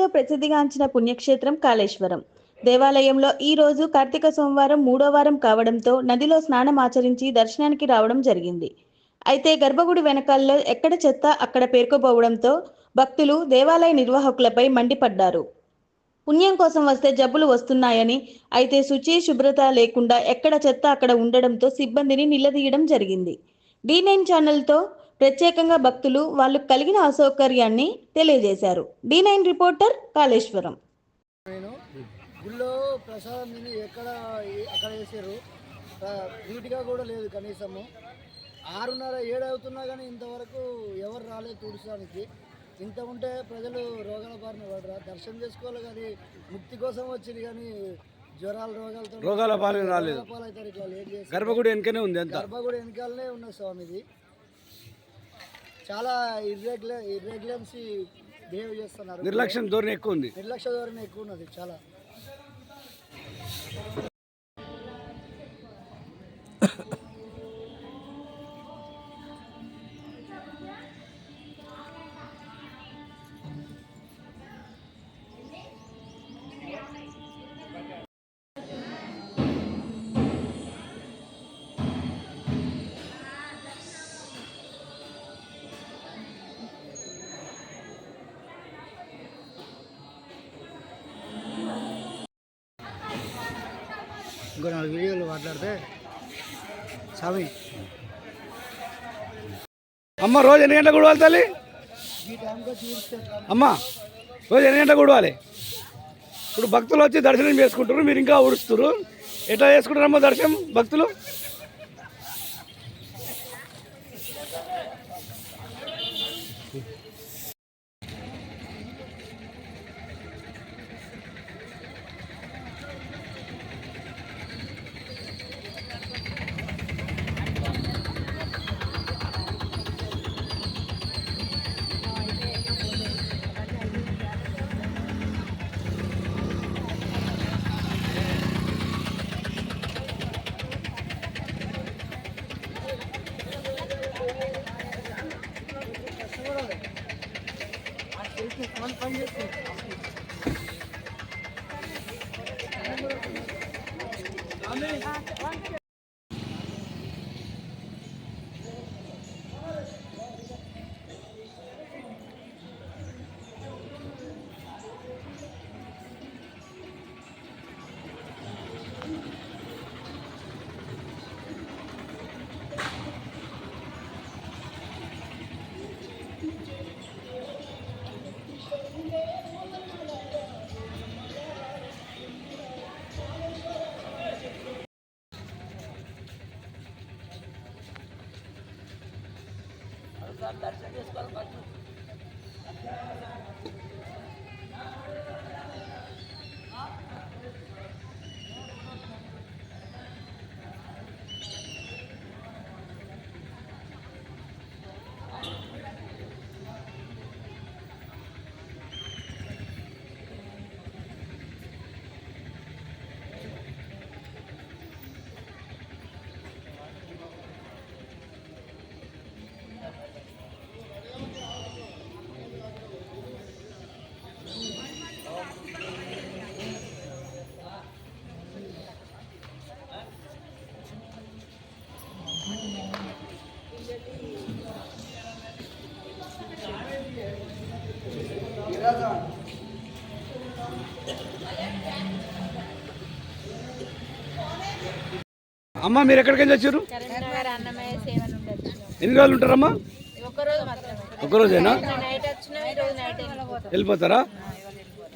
ఎంతో ప్రసిద్ధిగాంచిన పుణ్యక్షేత్రం కాళేశ్వరం. దేవాలయంలో ఈ రోజు కార్తీక సోమవారం మూడో వారం కావడంతో నదిలో స్నానం ఆచరించి దర్శనానికి రావడం జరిగింది. అయితే గర్భగుడి వెనకాల్లో ఎక్కడ చెత్త అక్కడ పేర్కొపోవడంతో భక్తులు దేవాలయ నిర్వాహకులపై మండిపడ్డారు. పుణ్యం కోసం వస్తే జబ్బులు వస్తున్నాయని అయితే శుచి శుభ్రత లేకుండా ఎక్కడ చెత్త అక్కడ ఉండడంతో సిబ్బందిని నిలదీయడం జరిగింది. డి నైన్ ఛానల్తో ప్రత్యేకంగా భక్తులు వాళ్ళు కలిగిన అసౌకర్యాన్ని తెలియజేశారు. D nine reporter Kaleshwaram. నేను గుళ్ళో ప్రసాదం తిని ఎక్కడ అక్కడ వేసారు నీట్గా కూడా లేదు కనీసము. ఆరున్నర ఏడు అవుతున్నా కానీ ఇంతవరకు ఎవరు రాలేదు తుడచడానికి ఇంత ఉంటే ప్రజలు రోగాల బారిన పడరా? దర్శనం చేసుకోవాలి కానీ ముక్తి కోసం వచ్చింది కానీ జ్వరాలు రోగాలతో రోగాల బారిన రాలేదు. గర్భగుడి వెనకనే ఉంది గర్భగుడి వెనకాలనే ఉన్న స్వామిది. చాలా ఇర్రెగ్యులర్ ఇర్రెగ్యులెన్సీ బిహేవ్ చేస్తున్నారు. నిర్లక్ష్యం ధోరణి ఎక్కువ ఉంది. నిర్లక్ష్య ధోరణి ఎక్కువ ఉన్నది చాలా. ఇంకో నాలుగు వీడియోలు మాట్లాడితే స్వామి. అమ్మ రోజు ఎన్ని గంటలకు కూడా తల్లి? అమ్మ రోజు ఎన్ని గంటలకు కూడవాలి ఇప్పుడు భక్తులు వచ్చి దర్శనం చేసుకుంటారు మీరు ఇంకా ఉడుస్తారు ఎట్లా చేసుకుంటారమ్మా దర్శనం భక్తులు? అమ్మ మీరు ఎక్కడికి వెళ్ళి వచ్చారు కరీంనగర్ అన్నమయ్య సేవలు ఉండొచ్చు. ఎన్ని రోజులు ఉంటారమ్మా? ఒక్కరోజేనా వెళ్ళిపోతారా.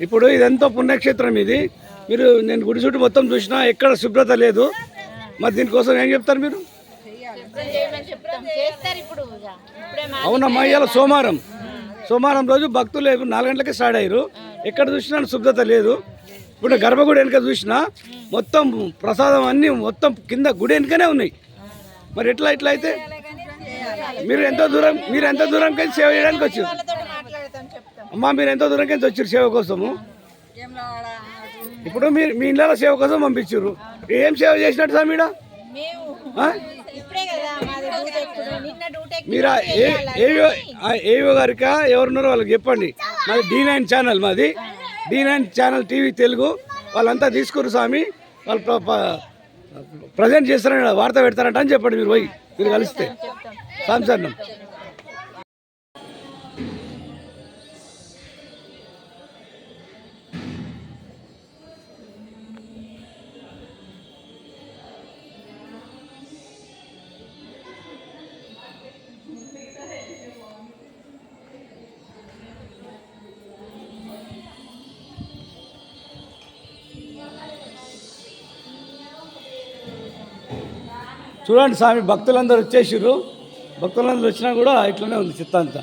ఇప్పుడు ఇదెంతో పుణ్యక్షేత్రం ఇది. మీరు నేను గుడి చుట్టూ మొత్తం చూసినా ఎక్కడ శుభ్రత లేదు. మరి దీనికోసం ఏం చెప్తారు మీరు? అవునమ్మా ఇవాళ సోమవారం. సోమవారం రోజు భక్తులు నాలుగు గంటలకే స్టార్ట్ అయ్యారు. ఎక్కడ చూసినా శుభ్రత లేదు. ఇప్పుడు గర్భగుడి వెనుక చూసినా మొత్తం ప్రసాదం అన్నీ మొత్తం కింద గుడి వెనుకనే ఉన్నాయి. మరి ఎట్లా ఇట్లా అయితే? మీరు ఎంతో దూరం మీరు ఎంత దూరం కలిసి సేవ చేయడానికి వచ్చారు? అమ్మా మీరు ఎంతో దూరం కలిసి వచ్చారు సేవ కోసము? ఇప్పుడు మీరు మీ ఇళ్ళ సేవ కోసం పంపించారు. ఏం సేవ చేసినట్టు సార్ మీడ? మీరు ఏవో గారిక ఎవరున్నారో వాళ్ళకి చెప్పండి. మాది డి నైన్ ఛానల్ మాది. D nine channel TV Telugu. వాళ్ళంతా తీసుకురు స్వామి. వాళ్ళు ప్రజెంట్ చేస్తారని వార్త పెడతారంట అని చెప్పండి మీరు పోయి. మీరు కలిస్తే. సాంసన్నం చూడండి స్వామి భక్తులందరూ వచ్చేసారు భక్తులందరూ వచ్చినా కూడా ఇట్లనే ఉంది చిత్తాంతా.